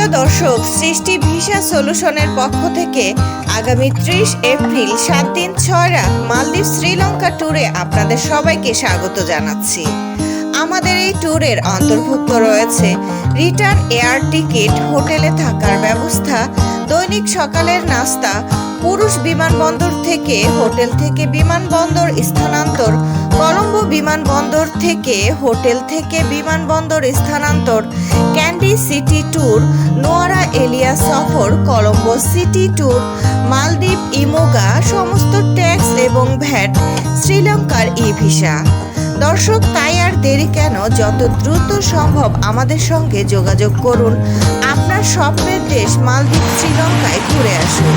প্রিয় দর্শক, সৃষ্টি ভিসা সলিউশনের পক্ষ থেকে আগামী ত্রিশ এপ্রিল সাত দিন ছয় রাত মালদ্বীপ শ্রীলঙ্কা ট্যুরে আপনাদের সবাইকে স্বাগত জানাচ্ছি। আমাদের এই ট্যুরের অন্তর্ভুক্ত রয়েছে রিটার্ন এয়ার টিকিট, হোটেলে থাকার ব্যবস্থা, দৈনিক সকালের নাস্তা, পুরুষ বিমানবন্দর থেকে হোটেল থেকে বিমানবন্দর স্থানান্তর, কলম্বো বিমানবন্দর থেকে হোটেল থেকে বিমানবন্দর স্থানান্তর ক্যান্ডি সিটি ট্যুর নোয়ারা এলিয়া সফর কলম্বো সিটি ট্যুর মালদ্বীপ ইমোগা সমস্ত ট্যাক্স এবং ভ্যাট শ্রীলঙ্কার ই ভিসা দর্শক, তাই আর দেরি কেন? যত দ্রুত সম্ভব আমাদের সঙ্গে যোগাযোগ করুন। আপনার স্বপ্নের দেশ মালদ্বীপ শ্রীলঙ্কায় ঘুরে আসুন।